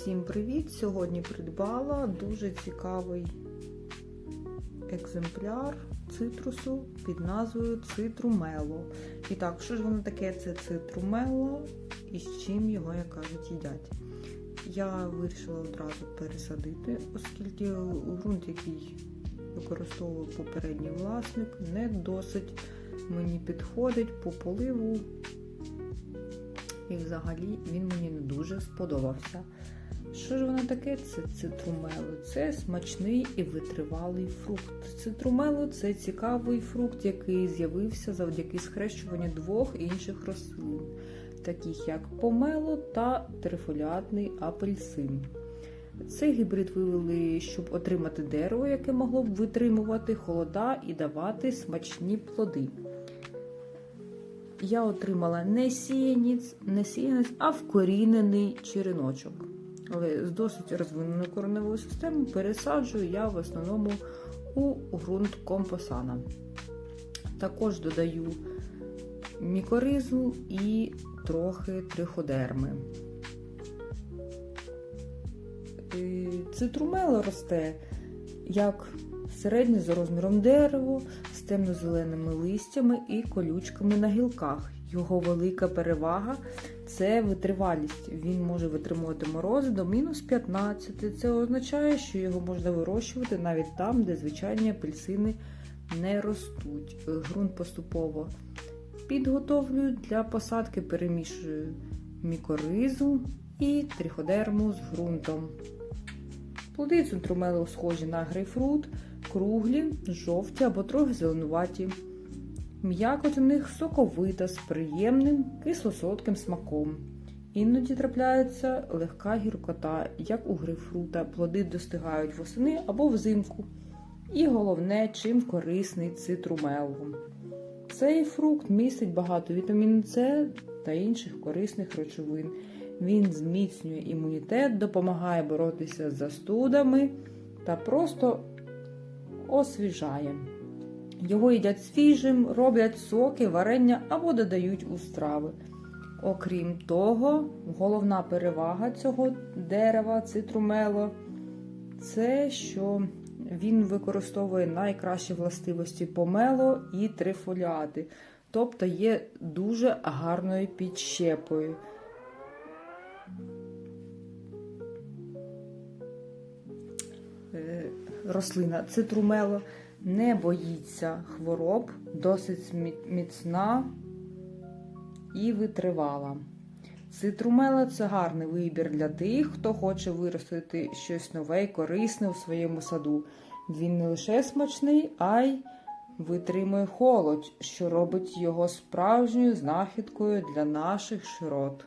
Всім привіт! Сьогодні придбала дуже цікавий екземпляр цитрусу під назвою Цитрумело. І так, що ж воно таке? Це цитрумело і з чим його, як кажуть, їдять. Я вирішила одразу пересадити, оскільки ґрунт, який використовував попередній власник, не досить мені підходить по поливу. І взагалі він мені не дуже сподобався. Що ж воно таке? Це цитрумело. Це смачний і витривалий фрукт. Цитрумело це цікавий фрукт, який з'явився завдяки схрещуванню двох інших рослин, таких як помело та трифоліатний апельсин. Цей гібрид вивели, щоб отримати дерево, яке могло б витримувати холода і давати смачні плоди. Я отримала не сіянець, не сіянець, а вкорінений череночок. Але з досить розвиненою кореневою системою пересаджую я в основному у ґрунт компосана. Також додаю мікоризу і трохи триходерми. Цитрумело росте як середнє за розміром дерево з темно-зеленими листями і колючками на гілках. Його велика перевага це витривалість. Він може витримувати морози до мінус 15. Це означає, що його можна вирощувати навіть там, де звичайні апельсини не ростуть. Грунт поступово підготовлюю для посадки, перемішую мікоризу і триходерму з ґрунтом. Плоди центрумелу схожі на грейпфрут, круглі, жовті або трохи зеленуваті. М'якоть у них соковита з приємним кисло-солодким смаком. Іноді трапляється легка гіркота, як у грейпфрута. Плоди достигають восени або взимку. І головне, чим корисний цитрумел. Цей фрукт містить багато вітаміну С та інших корисних речовин. Він зміцнює імунітет, допомагає боротися з застудами та просто освіжає. Його їдять свіжим, роблять соки, варення або додають у страви. Окрім того, головна перевага цього дерева цитрумело це що він використовує найкращі властивості помело і трифоліати, тобто є дуже гарною підщепою. Рослина цитрумело не боїться хвороб, досить міцна і витривала. Цитрумела це гарний вибір для тих, хто хоче виростити щось нове і корисне у своєму саду. Він не лише смачний, а й витримує холод, що робить його справжньою знахідкою для наших широт.